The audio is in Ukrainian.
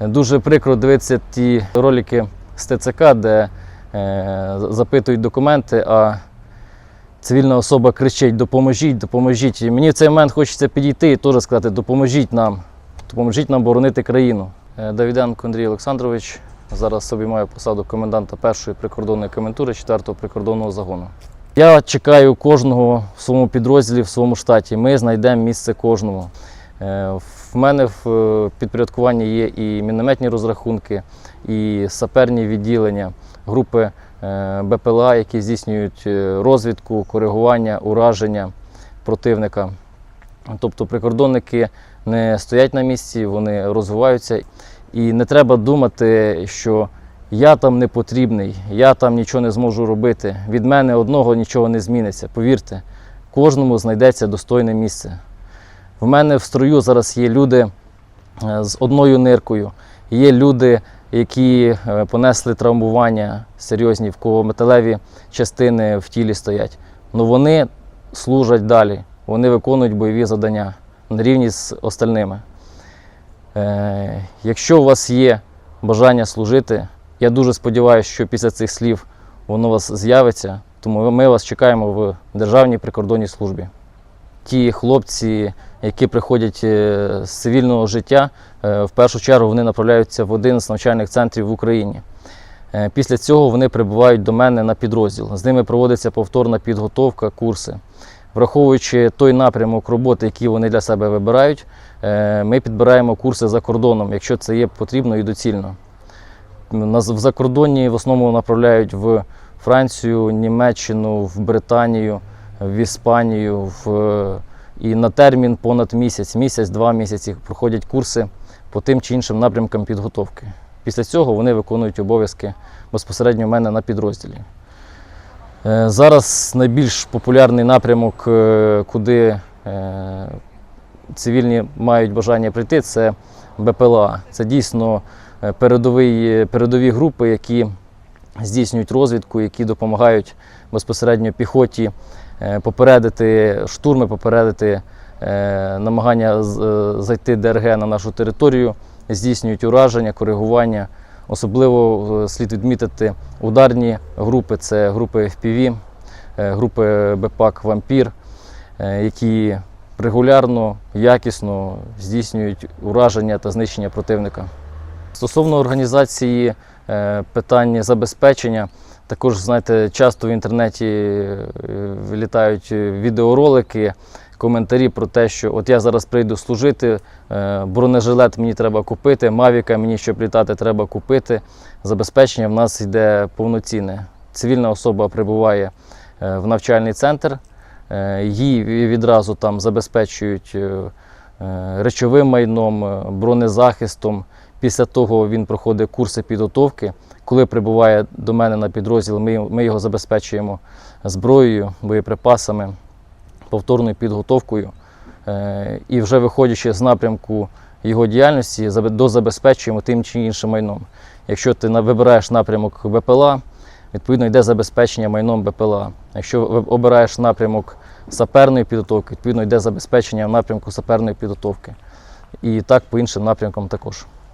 Дуже прикро дивитися ті ролики з ТЦК, де е, запитують документи, а цивільна особа кричить: допоможіть, допоможіть. І мені в цей момент хочеться підійти і теж сказати, допоможіть нам, допоможіть нам боронити країну. Е, Давиденко Андрій Олександрович зараз обіймає посаду коменданта першої прикордонної комендатури 4-го прикордонного загону. Я чекаю кожного в своєму підрозділі, в своєму штаті. Ми знайдемо місце кожному. В мене в е, підпорядкуванні є і мінометні розрахунки, і саперні відділення, групи е, БПЛА, які здійснюють е, розвідку, коригування, ураження противника. Тобто прикордонники не стоять на місці, вони розвиваються. І не треба думати, що я там не потрібний, я там нічого не зможу робити. Від мене одного нічого не зміниться. Повірте, кожному знайдеться достойне місце. В мене в строю зараз є люди е, з одною ниркою, є люди, які е, понесли травмування серйозні, в кого металеві частини в тілі стоять. Ну вони служать далі, вони виконують бойові завдання на рівні з остальними. Е, якщо у вас є бажання служити, я дуже сподіваюся, що після цих слів воно у вас з'явиться, тому ми вас чекаємо в Державній прикордонній службі. Ті хлопці, які приходять е, з цивільного життя, е, в першу чергу вони направляються в один з навчальних центрів в Україні. Е, Після цього вони прибувають до мене на підрозділ. З ними проводиться повторна підготовка, курси. Враховуючи той напрямок роботи, який вони для себе вибирають, ми підбираємо курси за кордоном, якщо це є потрібно і доцільно. В закордонні в основному направляють в Францію, Німеччину, в Британію, в Іспанію. В, і на термін понад місяць, місяць-два місяці проходять курси по тим чи іншим напрямкам підготовки. Після цього вони виконують обов'язки безпосередньо в мене на підрозділі. Е, Зараз найбільш популярний напрямок, е, куди е, цивільні мають бажання прийти, це БПЛА. Це дійсно передовий, передові групи, які здійснюють розвідку, які допомагають безпосередньо піхоті е, попередити штурми, попередити е, намагання е, зайти ДРГ на нашу територію, здійснюють ураження, коригування. Особливо слід відмітити ударні групи, це групи FPV, групи БПАК Вампір, які регулярно, якісно здійснюють ураження та знищення противника. Стосовно організації е, питань забезпечення, також знаєте, часто в інтернеті е, вилітають відеоролики, коментарі про те, що от я зараз прийду служити, е, бронежилет мені треба купити, мавіка мені, щоб літати, треба купити. Забезпечення в нас йде повноцінне. Цивільна особа прибуває е, в навчальний центр, е, її відразу там забезпечують е, е, речовим майном, е, бронезахистом. Після того він проходить курси підготовки. Коли прибуває до мене на підрозділ, ми, його забезпечуємо зброєю, боєприпасами, повторною підготовкою. Е, І вже виходячи з напрямку його діяльності, дозабезпечуємо тим чи іншим майном. Якщо ти вибираєш напрямок БПЛА, відповідно йде забезпечення майном БПЛА. Якщо обираєш напрямок саперної підготовки, відповідно йде забезпечення в напрямку саперної підготовки. І так по іншим напрямкам також.